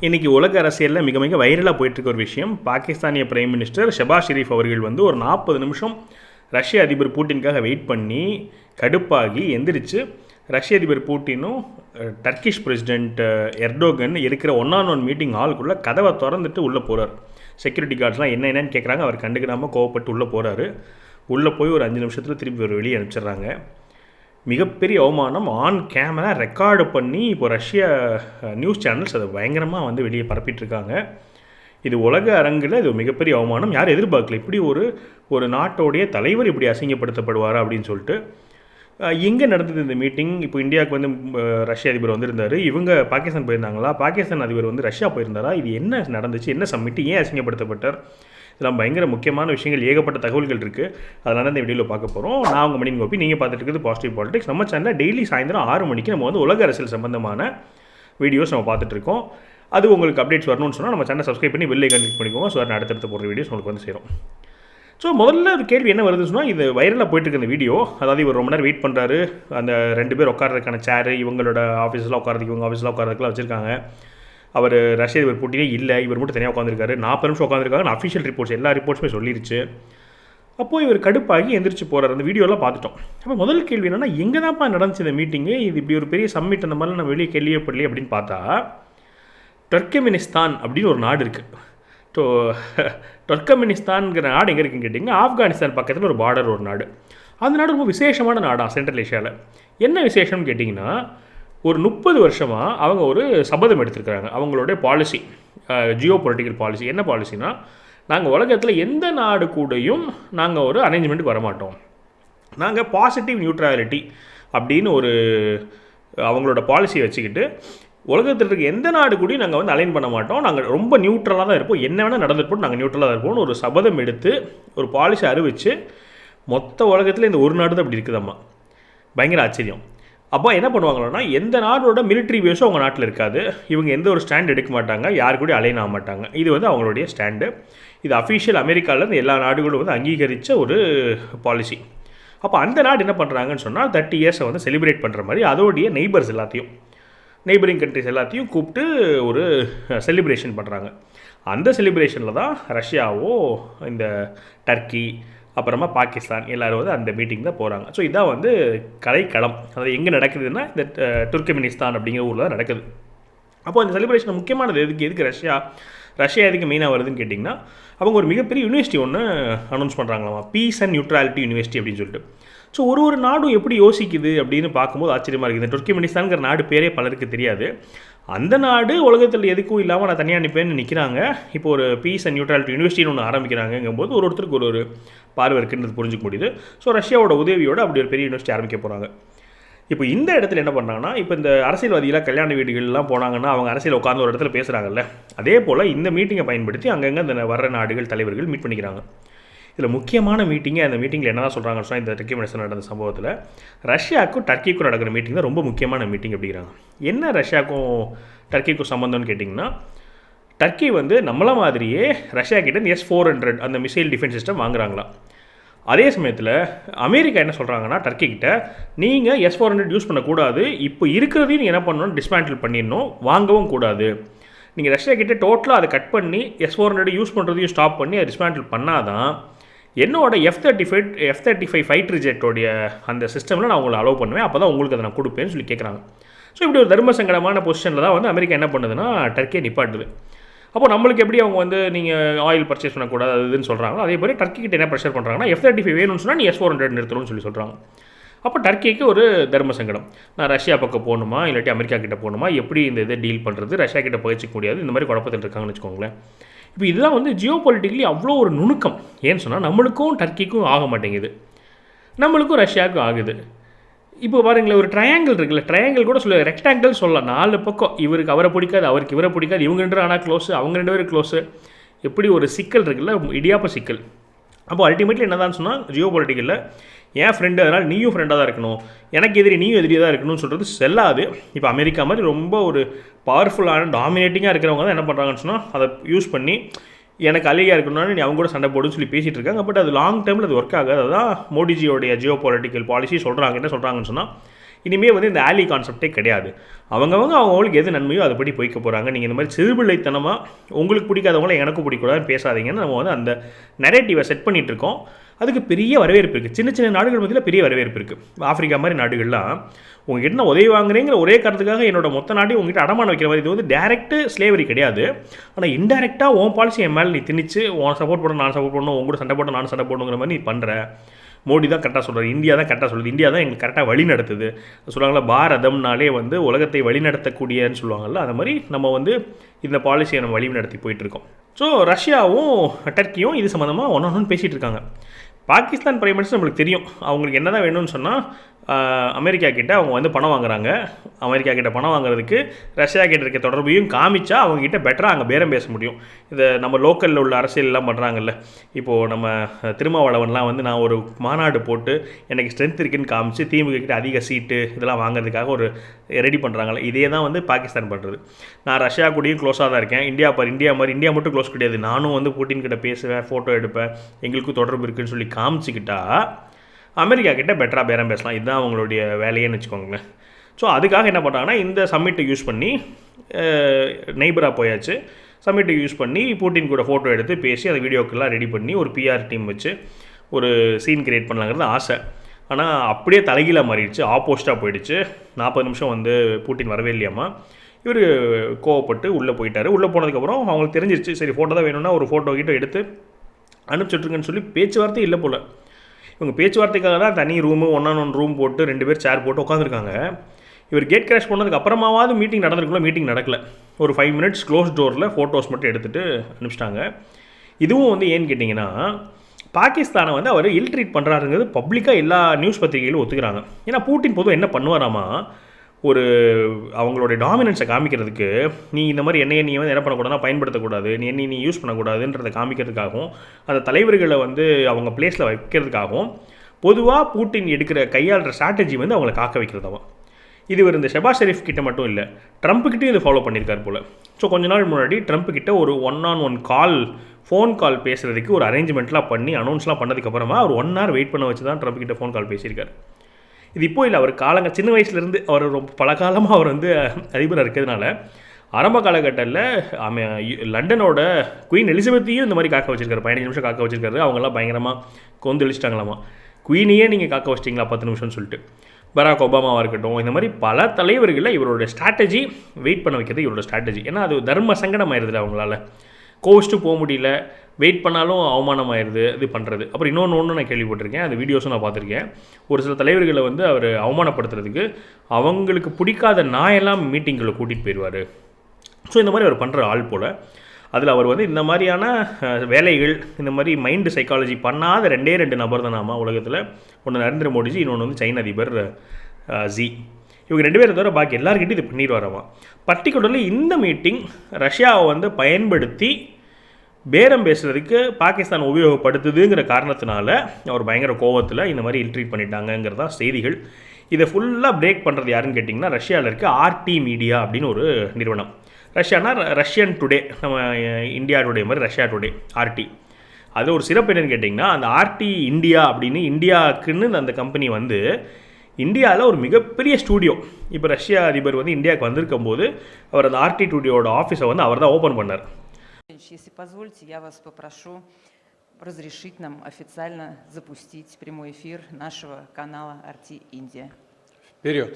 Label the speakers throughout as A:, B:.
A: இன்னைக்கு உலக அரசியலில் மிக மிக வைரலாக போயிட்டுருக்க ஒரு விஷயம். பாகிஸ்தானிய பிரைம் மினிஸ்டர் ஷெபாஸ் ஷெரீஃப் அவர்கள் வந்து ஒரு நாற்பது நிமிஷம் ரஷ்ய அதிபர் பூட்டினுக்காக வெயிட் பண்ணி கடுப்பாகி எந்திரிச்சு ரஷ்ய அதிபர் பூட்டினும் டர்க்கிஷ் பிரசிடென்ட் எர்டோகன் இருக்கிற ஒன் ஆன் ஒன் மீட்டிங் ஹாலுக்குள்ளே கதவை திறந்துட்டு உள்ளே போகிறார் செக்யூரிட்டி கார்ட்ஸ்லாம் என்ன என்னன்னு கேட்குறாங்க அவர் கண்டுக்கிடாமல் கோவப்பட்டு உள்ளே போகிறாரு உள்ளே போய் ஒரு அஞ்சு நிமிஷத்தில் திருப்பி ஒரு வெளியே அனுப்பிச்சிடுறாங்க. மிகப்பெரிய அவமானம். ஆன் கேமரா ரெக்கார்டு பண்ணி இப்போ ரஷ்யா நியூஸ் சேனல்ஸ் அதை பயங்கரமாக வந்து வெளியே பரப்பிட்டு இருக்காங்க இது உலக அரங்கில் இது மிகப்பெரிய அவமானம். யாரும் எதிர்பார்க்கல. இப்படி ஒரு ஒரு நாட்டோடைய தலைவர் இப்படி அசிங்கப்படுத்தப்படுவாரா அப்படின்னு சொல்லிட்டு எங்கே நடந்தது இந்த மீட்டிங். இப்போ இந்தியாவுக்கு வந்து ரஷ்ய அதிபர் வந்திருந்தார். இவங்க பாகிஸ்தான் போயிருந்தாங்களா? பாகிஸ்தான் அதிபர் வந்து ரஷ்யா போயிருந்தாரா? இது என்ன நடந்துச்சு? என்ன சம்மிட்டு ஏன் அசிங்கப்படுத்தப்பட்டார்? இதெல்லாம் பயங்கர முக்கியமான விஷயங்கள் ஏகப்பட்ட தகவல்கள் இருக்குது அதனால இந்த வீடியோவில் பார்க்க போகிறோம் நான் உங்கள் மணியின் கோபி. நீங்கள் பார்த்துட்டு இருக்குது பாசிட்டிவ் பாலிடிக்ஸ் நம்ம சேனலில் டெய்லி சாயந்தரம் ஆறு மணிக்கு நம்ம வந்து உலக அரசியல் சம்பந்தமான வீடியோஸ் நம்ம பார்த்துட்ருக்கோம் அது உங்களுக்கு அப்டேட்ஸ் வரணும்னு சொன்னால் நம்ம சேனல் சப்ஸ்கிரைப் பண்ணி வெளிலே கனெக்ட் பண்ணிக்கோங்க. ஸோ நான் அடுத்தடுத்து போகிற வீடியோஸ் உங்களுக்கு வந்து சேரும். ஸோ முதல்ல ஒரு கேள்வி என்ன வருதுன்னு சொன்னால் இது வைரலாக போயிட்டு இருக்க இந்த வீடியோ அதாவது இவர் ரொம்ப நேரம் வெயிட் பண்ணுறாரு அந்த ரெண்டு பேர் உட்காரதுக்கான சேரு இவங்களோட ஆஃபீஸில் உட்காரதுக்கு இவங்க ஆஃபீஸில் உட்காரதுக்குலாம் வச்சுருக்காங்க. அவர் ரஷ்ய இவர் போட்டியே இல்லை இவர் மட்டும் தனியாக உட்காந்துருக்காரு நாற்பது நிமிஷம் உட்காந்துருக்காங்க அஃபிஷியல் ரிப்போர்ட்ஸ் எல்லா ரிப்போர்ட்ஸுமே சொல்லிருச்சு. அப்போது இவர் கடுப்பாகி எந்திரிச்சு போகிறார் அந்த வீடியோலாம் பார்த்துட்டோம். அப்போ முதல் கேள்வி என்னென்னா எங்கே தான்ப்பா நடந்துச்சு இந்த மீட்டிங்கு இது இப்படி ஒரு பெரிய சம்மிட் அந்த மாதிரிலாம் நம்ம வெளியே கேள்வியே படலையே அப்படின்னு பார்த்தா டர்க்கமினிஸ்தான் அப்படின்னு ஒரு நாடு இருக்குது ஸோ டர்க்கமெனிஸ்தான்ங்கிற நாடு எங்கே இருக்குன்னு கேட்டிங்கன்னா ஆப்கானிஸ்தான் பக்கத்தில் ஒரு பார்டர் ஒரு நாடு. அந்த நாடு ரொம்ப விசேஷமான நாடாக சென்ட்ரல் ஏஷியாவில் என்ன விசேஷம்னு கேட்டிங்கன்னா ஒரு முப்பது வருஷமாக அவங்க ஒரு சபதம் எடுத்திருக்கிறாங்க. அவங்களுடைய பாலிசி ஜியோ பொலிட்டிக்கல் பாலிசி என்ன பாலிசினா நாங்கள் உலகத்தில் எந்த நாடு கூடயும் நாங்கள் ஒரு அரேஞ்ச்மெண்ட்டுக்கு வரமாட்டோம். நாங்கள் பாசிட்டிவ் நியூட்ரலிட்டி அப்படின்னு ஒரு அவங்களோட பாலிசியை வச்சுக்கிட்டு உலகத்தில் இருக்க எந்த நாடு கூடயும் நாங்கள் வந்து அலைன் பண்ண மாட்டோம். நாங்கள் ரொம்ப நியூட்ரலாக தான் இருப்போம். என்ன வேணால் நடந்துருப்போம் நாங்கள் நியூட்ரலாக தான் இருப்போம்னு ஒரு சபதம் எடுத்து ஒரு பாலிசி அறிவித்து மொத்த உலகத்தில் இந்த ஒரு நாடு தான் அப்படி இருக்குதம்மா. பயங்கர ஆச்சரியம். அப்போ என்ன பண்ணுவாங்கன்னா எந்த நாடோட மிலிட்ரி பேஸும் அவங்க நாட்டில் இருக்காது. இவங்க எந்த ஒரு ஸ்டாண்ட் எடுக்க மாட்டாங்க யார் கூட அலைன் ஆக மாட்டாங்க. இது வந்து அவங்களுடைய ஸ்டாண்டு இது அஃபிஷியல் அமெரிக்காவிலேருந்து எல்லா நாடுகளும் வந்து அங்கீகரித்த ஒரு பாலிசி அப்போ அந்த நாடு என்ன பண்ணுறாங்கன்னு சொன்னால் தேர்ட்டி இயர்ஸை வந்து செலிப்ரேட் பண்ணுற மாதிரி அதோடைய நெய்பர்ஸ் எல்லாத்தையும் நெய்பரிங் கண்ட்ரிஸ் எல்லாத்தையும் கூப்பிட்டு ஒரு செலிப்ரேஷன் பண்ணுறாங்க அந்த செலிப்ரேஷனில் தான் ரஷ்யாவோ இந்த டர்க்கி அப்புறமா பாகிஸ்தான் எல்லோரும் வந்து அந்த மீட்டிங் தான் போகிறாங்க ஸோ இதான் வந்து கலைக்களம். அதாவது எங்கே நடக்குதுன்னா இந்த அஹ், அப்படிங்கிற ஊரில் தான் நடக்குது. அப்போ அந்த செலிப்ரேஷன் முக்கியமானது எதுக்கு எதுக்கு ரஷ்யா ரஷ்யா எதுக்கு மெயினாக வருதுன்னு கேட்டிங்கன்னா அவங்க ஒரு மிகப்பெரிய யூனிவர்சிட்டி ஒன்று அனௌன்ஸ் பண்ணுறாங்களாம் பீஸ் அண்ட் நியூட்ராலிட்டி யூனிவர்சிட்டி அப்படின்னு சொல்லிட்டு. ஸோ ஒரு ஒரு நாடும் எப்படி யோசிக்குது அப்படின்னு பார்க்கும்போது ஆச்சரியமாக இருக்குது. இந்த துர்க்கிமெனிஸ்தான்ங்கிற நாடு பேரே பலருக்கு தெரியாது. அந்த நாடு உலகத்தில் எதுக்கும் இல்லாமல் நான் தனியாக நிற்பேன்னு நிற்கிறாங்க இப்போ ஒரு பீஸ் அண்ட் நியூட்ராலிட்டி யூனிவர்சிட்டின்னு ஒன்று ஆரம்பிக்கிறாங்கங்கும்போது ஒரு ஒருத்தருக்கு ஒரு ஒரு பார்வை இருக்குன்றது புரிஞ்சுக்க முடியுது. ஸோ ரஷ்யாவோட உதவியோடு அப்படி ஒரு பெரிய யூனிவர்சிட்டி ஆரம்பிக்க போகிறாங்க இப்போ இந்த இடத்துல என்ன பண்ணாங்கன்னா இப்போ இந்த அரசியல்வாதிகளாக கல்யாண வீடுகள்லாம் போனாங்கன்னா அவங்க அரசியல் உட்காந்து ஒரு இடத்துல பேசுகிறாங்கல்ல அதே போல் இந்த மீட்டிங்கை பயன்படுத்தி அங்கங்கே அந்த வர்ற நாடுகள் தலைவர்கள் மீட் பண்ணிக்கிறாங்க. இதில் முக்கியமான மீட்டிங்கே அந்த மீட்டிங்கில் என்ன தான் சொல்கிறாங்கன்னு சொன்னால் இந்த டர்க்கி நடந்த சம்பவத்தில் ரஷ்யாவுக்கும் டர்க்கிக்கும் நடக்கிற மீட்டிங் தான் ரொம்ப முக்கியமான மீட்டிங் அப்படிங்கிறாங்க. என்ன ரஷ்யாவுக்கும் டர்க்கிக்கும் சம்மந்தம்னு கேட்டிங்கன்னா டர்க்கி வந்து நம்மள மாதிரியே ரஷ்யா கிட்ட எஸ் ஃபோர் ஹண்ட்ரட் அந்த மிசைல் டிஃபென்ஸ் சிஸ்டம் வாங்குறாங்களாம். அதே சமயத்தில் அமெரிக்கா என்ன சொல்கிறாங்கன்னா டர்க்கி கிட்ட நீங்கள் எஸ் ஃபோர் ஹண்ட்ரட் யூஸ் பண்ணக்கூடாது. இப்போ இருக்கிறதையும் நீங்கள் என்ன பண்ணணும்? டிஸ்மேண்டில் பண்ணிடணும். வாங்கவும் கூடாது. நீங்கள் ரஷ்யா கிட்டே டோட்டலாக அதை கட் பண்ணி எஸ் ஃபோர் ஹண்ட்ரட் யூஸ் பண்ணுறதையும் ஸ்டாப் பண்ணி அதை டிஸ்மேண்டில் பண்ணாதான் என்னோட F thirty five F thirty five fighter ஜெட்டோடைய அந்த சிஸ்டமில் நான் உங்களை அலோவ் பண்ணுவேன். அப்போ தான் உங்களுக்கு அதை நான் கொடுப்பேன்னு சொல்லி கேட்குறாங்க ஸோ இப்படி ஒரு தர்ம சங்கடமான பொசிஷனில் தான் வந்து அமெரிக்கா என்ன பண்ணுதுன்னா டர்க்கியை நிப்பாட்டுது. அப்போ நம்மளுக்கு எப்படி அவங்க வந்து நீங்கள் ஆயில் பர்ச்சேஸ் பண்ணக்கூடாது அது இதுன்னு சொல்கிறாங்களோ அதே மாதிரி டர்க்கி கிட்ட என்ன ப்ரெஷர் பண்ணுறாங்கன்னா எஃப் தேர்ட்டி ஃபைவ் வேணும்னு சொன்னால் நீ எஸ் ஃபோர் ஹண்ட்ரட் நிறுத்தணும்னு சொல்லி சொல்கிறாங்க அப்போ டர்க்கிக்கு ஒரு தர்ம சங்கடம். நான் ரஷ்யா பக்கம் போகணுமா இல்லாட்டி அமெரிக்கா கிட்ட போகணுமா எப்படி இந்த இதை டீல் பண்ணுறது ரஷ்யா கிட்ட பயிற்சிக்க முடியாது இந்த மாதிரி குழப்பத்தில் இருக்காங்கன்னு வச்சுக்கோங்களேன். இப்போ இதெல்லாம் வந்து ஜியோ பொலிட்டிக்கலி அவ்வளோ ஒரு நுணுக்கம். ஏன்னு சொன்னால் நம்மளுக்கும் டர்க்கிக்கும் ஆக மாட்டேங்குது. நம்மளுக்கும் ரஷ்யாவுக்கும் ஆகுது. இப்போ பாருங்களேன் ஒரு ட்ரையாங்கிள் இருக்குல்ல ட்ரையாங்கிள் கூட சொல்ல ரெக்டாங்கிள் சொல்லலாம் நாலு பக்கம். இவருக்கு அவரை பிடிக்காது அவருக்கு இவரை பிடிக்காது. இவங்க ரெண்டு ஆனால் க்ளோஸு அவங்க ரெண்டு பேரும் க்ளோஸு எப்படி ஒரு சிக்கல் இருக்குல்ல இடியாப்ப சிக்கல். அப்போ அல்டிமேட்லி என்னதான் சொன்னால் ஜியோ பொலிட்டிக்கலில் என் ஃப்ரெண்டு அதனால் நீயும் ஃப்ரெண்டாக தான் இருக்கணும். எனக்கு எதிரி நீயும் எதிரியாக தான் இருக்கணும்னு சொல்கிறது செல்லாது. இப்போ அமெரிக்கா மாதிரி ரொம்ப ஒரு பவர்ஃபுல்லான டாமினேட்டிங்காக இருக்கிறவங்க தான் என்ன பண்ணுறாங்கன்னு சொன்னால் அதை யூஸ் பண்ணி எனக்கு அலியாக இருக்கணும்னு நீ அவங்க கூட சண்டை போடுன்னு சொல்லி பேசிகிட்டு இருக்காங்க. பட் அது லாங் டைமில் அது ஒர்க் ஆகாது. அதுதான் மோடிஜியோடைய ஜியோ பாலிட்டிக்கல் பாலிசி சொல்கிறாங்க என்ன சொல்கிறாங்கன்னு சொன்னால் இனிமேல் வந்து இந்த ஆலி கான்செப்டே கிடையாது. அவங்கவங்க அவங்களுக்கு எது நன்மையோ அதுபடி போய்க்க போகிறாங்க நீங்கள் இந்த மாதிரி சிறுபிள்ளைத்தனமாக உங்களுக்கு பிடிக்காதவங்கள எனக்கும் பிடிக்கூடாதுன்னு பேசாதீங்கன்னு நம்ம வந்து அந்த நெரேட்டிவை செட் பண்ணிகிட்டு இருக்கோம். அதுக்கு பெரிய வரவேற்பு இருக்குது சின்ன சின்ன நாடுகள் மத்தியில் பெரிய வரவேற்பு இருக்குது ஆஃப்ரிக்கா மாதிரி நாடுகள்லாம் உங்ககிட்ட நான் உதவி வாங்குறேங்கிற ஒரே காரணத்துக்காக என்னோட மொத்த நாட்டையும் உங்ககிட்ட அடமான வைக்கிற மாதிரி. இது வந்து டேரெக்ட் ஸ்லேவரி கிடையாது. ஆனால் இன்டெரக்டாக உன் பாலிசி என் மேலே நீ திணிச்சு உன் சப்போர்ட் பண்ண நான் சப்போர்ட் பண்ணணும் உங்க கூட சண்டை போட நான் சண்டை போடணுங்கிற மாதிரி நீ பண்ணுற மோடி தான் கரெக்டாக சொல்கிறார் இந்தியா தான் கரெக்டாக சொல்லுது. இந்தியா தான் எங்களுக்கு கரெக்டாக வழி நடத்துது. சொல்லுவாங்களா பாரதம்னாலே வந்து உலகத்தை வழி நடத்தக்கூடியன்னு சொல்லுவாங்கல்ல அந்த மாதிரி நம்ம வந்து இந்த பாலிசியை நம்ம வழி நடத்தி போயிட்டுருக்கோம் ஸோ ரஷ்யாவும் டர்க்கியும் இது சம்மந்தமாக ஒன்று ஒன்று பேசிகிட்டு இருக்காங்க. பாகிஸ்தான் பிரைம் மினிஸ்டர் நம்மளுக்கு தெரியும். அவங்களுக்கு என்ன தான் வேணும்னு சொன்னால் அமெரிக்கா கிட்ட அவங்க வந்து பணம் வாங்குறாங்க. அமெரிக்கா கிட்ட பணம் வாங்குறதுக்கு ரஷ்யா கிட்ட இருக்க தொடர்பையும் காமிச்சா அவங்க கிட்ட பெட்டராக அங்கே பேரம் பேச முடியும். இதை நம்ம லோக்கலில் உள்ள அரசியல்லாம் பண்ணுறாங்கல்ல இப்போது நம்ம திருமாவளவன்லாம் வந்து நான் ஒரு மாநாடு போட்டு எனக்கு ஸ்ட்ரென்த் இருக்குன்னு காமிச்சு திமுக கிட்ட அதிக சீட்டு இதெல்லாம் வாங்குறதுக்காக ஒரு ரெடி பண்ணுறாங்கல்ல இதே தான் வந்து பாகிஸ்தான் பண்ணுறது நான் ரஷ்யா கூடயும் க்ளோஸாக தான் இருக்கேன். இந்தியா பார் இந்தியா மாதிரி இந்தியா மட்டும் க்ளோஸ் கிடையாது. நானும் வந்து புட்டின் கிட்ட பேசுவேன் ஃபோட்டோ எடுப்பேன். எங்களுக்கும் தொடர்பு இருக்குன்னு சொல்லி காமிச்சிக்கிட்டா அமெரிக்கா கிட்ட பெட்டராக பேரம் பேசலாம். இதுதான் அவங்களுடைய வேலையேன்னு வச்சுக்கோங்களேன். ஸோ அதுக்காக என்ன பண்ணுறாங்கன்னா இந்த சம்மிட்டை யூஸ் பண்ணி நெய்பராக போயாச்சு. சம்மிட்டை யூஸ் பண்ணி பூட்டின் கூட ஃபோட்டோ எடுத்து பேசி அந்த வீடியோக்கெல்லாம் ரெடி பண்ணி ஒரு பிஆர் டீம் வச்சு ஒரு சீன் கிரியேட் பண்ணலாங்கிறது ஆசை. ஆனால் அப்படியே தலைகீழாக மாறிடுச்சு. ஆப்போசிட்டாக போயிடுச்சு. நாற்பது நிமிஷம் வந்து பூட்டின் வரவே இல்லையாமா? இவர் கோவப்பட்டு உள்ளே போயிட்டார். உள்ளே போனதுக்கப்புறம் அவங்களுக்கு தெரிஞ்சிருச்சு. சரி ஃபோட்டோ தான் வேணும்னா ஒரு ஃபோட்டோ கிட்ட எடுத்து அனுப்பிச்சுட்ருங்கன்னு சொல்லி பேச்சுவார்த்தை இல்லை போல். இவங்க பேச்சுவார்த்தைக்காக தான் தனி ரூமு ஒன் ஒன் ரூம் போட்டு ரெண்டு பேர் சேர் போட்டு உட்காந்துருக்காங்க இவர் கேட் கிராஷ் பண்ணதுக்கு அப்புறமாவது மீட்டிங் நடந்திருக்குள்ள மீட்டிங் நடக்கல. ஒரு ஃபைவ் மினிட்ஸ் க்ளோஸ் டோரில் ஃபோட்டோஸ் மட்டும் எடுத்துகிட்டு அனுப்பிச்சிட்டாங்க. இதுவும் வந்து ஏன்னு கேட்டிங்கன்னா பாகிஸ்தானை வந்து அவர் இல் ட்ரீட் பண்ணுறாருங்கிறது பப்ளிக்காக எல்லா நியூஸ் பத்திரிகைகளும் ஒத்துக்கிறாங்க. ஏன்னா பூட்டின் பொதுவாக என்ன பண்ணுவாராமா ஒரு அவங்களுடைய டாமினன்ஸை காமிக்கிறதுக்கு நீ இந்த மாதிரி என்னையை நீ வந்து என்ன பண்ணக்கூடாதுன்னா பயன்படுத்தக்கூடாது நீ என்னை நீ யூஸ் பண்ணக்கூடாதுன்றதை காமிக்கிறதுக்காகவும் அந்த தலைவர்களை வந்து அவங்க பிளேஸில் வைக்கிறதுக்காகவும் பொதுவாக பூட்டின் எடுக்கிற கையாளுற ஸ்ட்ராட்டஜி வந்து அவங்களை காக்க வைக்கிறதாவும் இது ஒரு இந்த ஷெபா ஷெரீஃப் கிட்ட மட்டும் இல்லை ட்ரம்ப்புக்கிட்டையும் இது ஃபாலோ பண்ணியிருக்காரு போல். ஸோ கொஞ்ச நாள் முன்னாடி ட்ரம்ப் கிட்ட ஒரு one on one call phone call பேசுகிறதுக்கு ஒரு அரேஞ்ச்மெண்ட்லாம் பண்ணி அனௌன்ஸ்லாம் பண்ணதுக்கப்புறமா அவர் ஒன் ஹவர் வெயிட் பண்ண வச்சு தான் ட்ரம்ப் கிட்ட ஃபோன் கால் பேசியிருக்காரு. இது இப்போ இல்லை அவர் காலங்க சின்ன வயசுலேருந்து அவர் ரொம்ப பல காலமாக அவர் வந்து அதிபராக இருக்கிறதுனால ஆரம்ப காலகட்டத்தில் லண்டனோட குயின் எலிசபெத்தையும் இந்த மாதிரி காக்க வச்சிருக்காரு. பதினஞ்சு நிமிஷம் காக்க வச்சிருக்காரு. அவங்கெல்லாம் பயங்கரமாக கொந்தளிச்சிட்டாங்களாமா குயினையே நீங்கள் காக்க வச்சிட்டிங்களா பத்து நிமிஷம்னு சொல்லிட்டு. பராக் ஒபாமாவாக இருக்கட்டும் இந்த மாதிரி பல தலைவர்களில் இவரோட ஸ்ட்ராட்டஜி வெயிட் பண்ண வைக்கிறது இவரோட ஸ்ட்ராட்டஜி ஏன்னா அது தர்ம சங்கடம் ஆயிடுதுல அவங்களால. கோவிச்சுட்டு போக முடியல. வெயிட் பண்ணாலும் அவமானம் ஆயிடுது இது பண்ணுறது அப்புறம் இன்னொன்று ஒன்று நான் கேள்விப்பட்டிருக்கேன் அந்த வீடியோஸும் நான் பார்த்துருக்கேன். ஒரு சில தலைவர்களை வந்து அவர் அவமானப்படுத்துறதுக்கு அவங்களுக்கு பிடிக்காத நாயெல்லாம் மீட்டிங்கில் கூட்டிகிட்டு போயிடுவார் ஸோ இந்த மாதிரி அவர் பண்ணுற ஆள் போல். அதில் அவர் வந்து இந்த மாதிரியான வேலைகள் இந்த மாதிரி மைண்டு சைக்காலஜி பண்ணாத ரெண்டே ரெண்டு நபர் தான் நாம உலகத்தில். ஒன்று நரேந்திர மோடிஜி இன்னொன்று வந்து சைன அதிபர் ஜி. இவங்க ரெண்டு பேரை தவிர பாக்கி எல்லாருக்கிட்டையும் இது பண்ணிடுவாராமா பர்டிகுலர்லி இந்த மீட்டிங் ரஷ்யாவை வந்து பயன்படுத்தி பேரம் பேசுகிறதுக்கு பாகிஸ்தான் உபயோகப்படுத்துதுங்கிற காரணத்தினால அவர் பயங்கர கோவத்தில் இந்த மாதிரி இல்ட்ரீட் பண்ணிட்டாங்கங்கிறதா செய்திகள். இதை ஃபுல்லாக பிரேக் பண்ணுறது யாருன்னு கேட்டிங்கன்னா ரஷ்யாவில் இருக்க ஆர்டி மீடியா அப்படின்னு ஒரு நிறுவனம். ரஷ்யானா ரஷ்யன் டுடே நம்ம இந்தியா டுடே மாதிரி ரஷ்யா டுடே ஆர்டி அது ஒரு சிறப்பு என்னன்னு கேட்டிங்கன்னா அந்த ஆர்டி இந்தியா அப்படின்னு இந்தியாவுக்குன்னு அந்த கம்பெனி வந்து இந்தியாவில் ஒரு மிகப்பெரிய ஸ்டூடியோ இப்போ ரஷ்யா அதிபர் வந்து இந்தியாவுக்கு வந்திருக்கும் போது அவர் அந்த ஆர்டி ஸ்டூடியோட ஆஃபீஸை வந்து அவர் தான் ஓப்பன் பண்ணார்
B: Если позволите, я вас попрошу разрешить нам официально запустить прямой эфир нашего канала «Арти Индия».
C: Вперед!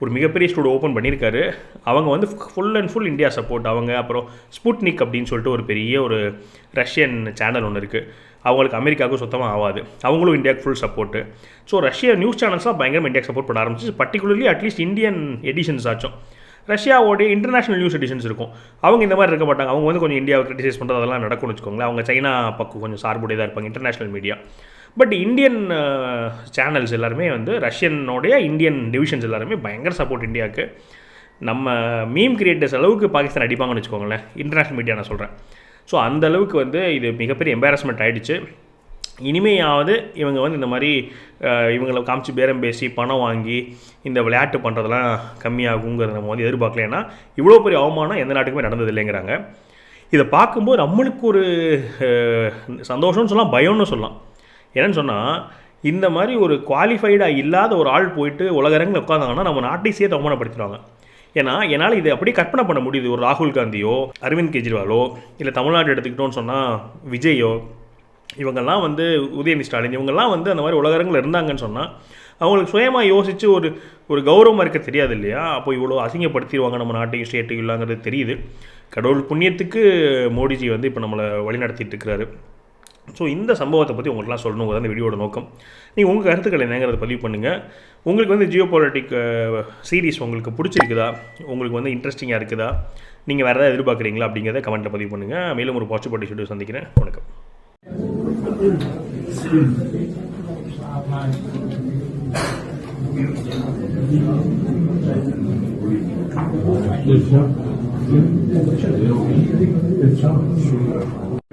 A: ஒரு மிகப்பெரிய ஸ்டூடியோ ஓப்பன் பண்ணியிருக்காரு அவங்க வந்து full and full India support அவங்க அப்புறம் ஸ்புட்னிக் அப்படின்னு சொல்லிட்டு ஒரு பெரிய ஒரு ரஷ்யன் சேனல் ஒன்று இருக்குது அவங்களுக்கு அமெரிக்காவுக்கும் சுத்தமாக ஆகாது அவங்களும் இந்தியாவுக்கு full support so Russia news சேனல்ஸ்லாம் பயங்கரமாக இந்தியாவுக்கு சப்போர்ட் பண்ண ஆரம்பிச்சு பர்டிகுலர்லி அட்லீஸ்ட் இந்தியன் எடிஷன்ஸ் ஆச்சும். ரஷ்யாவோடைய இன்டர்நேஷனல் நியூஸ் எடிஷன்ஸ் இருக்கும். அவங்க இந்த மாதிரி இருக்க மாட்டாங்க. அவங்க வந்து கொஞ்சம் இந்தியாவை கிரிட்டிசைஸ் பண்ணுறது அதெல்லாம் நடக்கும்னு வச்சுக்கோங்களேன். அவங்க சைனா பக்கம் கொஞ்சம் சார்புடையதாக இருப்பாங்க international media but Indian channels எல்லாருமே வந்து ரஷ்யனோடைய இந்தியன் டிவிஷன்ஸ் எல்லாருமே பயங்கர சப்போர்ட் இந்தியாவுக்கு நம்ம மீம் கிரியேட்டர்ஸ் அளவுக்கு பாகிஸ்தான் அடிப்பாங்கன்னு வச்சுக்கோங்களேன். இன்டர்நேஷனல் மீடியா நான் சொல்கிறேன் ஸோ அந்த அளவுக்கு வந்து இது மிகப்பெரிய எம்பாரஸ்மெண்ட் ஆகிடுச்சு இனிமையாவது இவங்க வந்து இந்த மாதிரி இவங்களை காமிச்சு பேரம் பேசி பணம் வாங்கி இந்த விளையாட்டு பண்ணுறதெல்லாம் கம்மியாகுங்கிறத நம்ம வந்து எதிர்பார்க்கல. ஏன்னா இவ்வளோ பெரிய அவமானம் எந்த நாட்டுக்குமே நடந்தது இல்லைங்கிறாங்க இதை பார்க்கும்போது நம்மளுக்கு ஒரு சந்தோஷம்னு சொல்லலாம் பயம்னு சொல்லலாம். என்னென்னு சொன்னால் இந்த மாதிரி ஒரு குவாலிஃபைடாக இல்லாத ஒரு ஆள் போயிட்டு உலகரங்கில் உட்காந்தாங்கன்னா நம்ம நாட்டை சேர்த்து அவமானப்படுத்திடுவாங்க. ஏன்னா என்னால் இதை அப்படியே கற்பனை பண்ண முடியுது. ஒரு ராகுல் காந்தியோ அரவிந்த் கெஜ்ரிவாலோ இல்லை தமிழ்நாடு எடுத்துக்கிட்டோன்னு சொன்னால் விஜயோ இவங்கெல்லாம் வந்து உதயநிதி ஸ்டாலின் இவங்கெல்லாம் வந்து அந்த மாதிரி உலகரங்கள் இருந்தாங்கன்னு சொன்னால் அவங்களுக்கு சுயமாக யோசித்து ஒரு ஒரு கௌரவமாக இருக்க தெரியாது இல்லையா? அப்போ இவ்வளோ அசிங்கப்படுத்திடுவாங்க நம்ம நாட்டையும் ஸ்டேட்டுக்கு இல்லாங்கிறது தெரியுது. கடவுள் புண்ணியத்துக்கு மோடிஜி வந்து இப்போ நம்மளை வழிநடத்திட்டு இருக்கிறாரு. ஸோ இந்த சம்பவத்தை பற்றி உங்களுக்குலாம் சொல்லணும் அந்த வீடியோட நோக்கம். நீங்கள் உங்கள் கருத்துக்கள் என்னங்கிறத பதிவு பண்ணுங்கள் உங்களுக்கு வந்து ஜியோ பாலிட்டிக் சீரீஸ் உங்களுக்கு பிடிச்சிருக்குதா? உங்களுக்கு வந்து இன்ட்ரெஸ்டிங்காக இருக்குதா? நீங்கள் வேறு ஏதாவது எதிர்பார்க்குறீங்களா அப்படிங்கிறத கமெண்ட்டில் பதிவு பண்ணுங்கள் மேலும் ஒரு பாசிட்டிவ் பாட்டி ஷெட்யூல் சந்திக்கிறேன். வணக்கம்.
D: Yes, sir.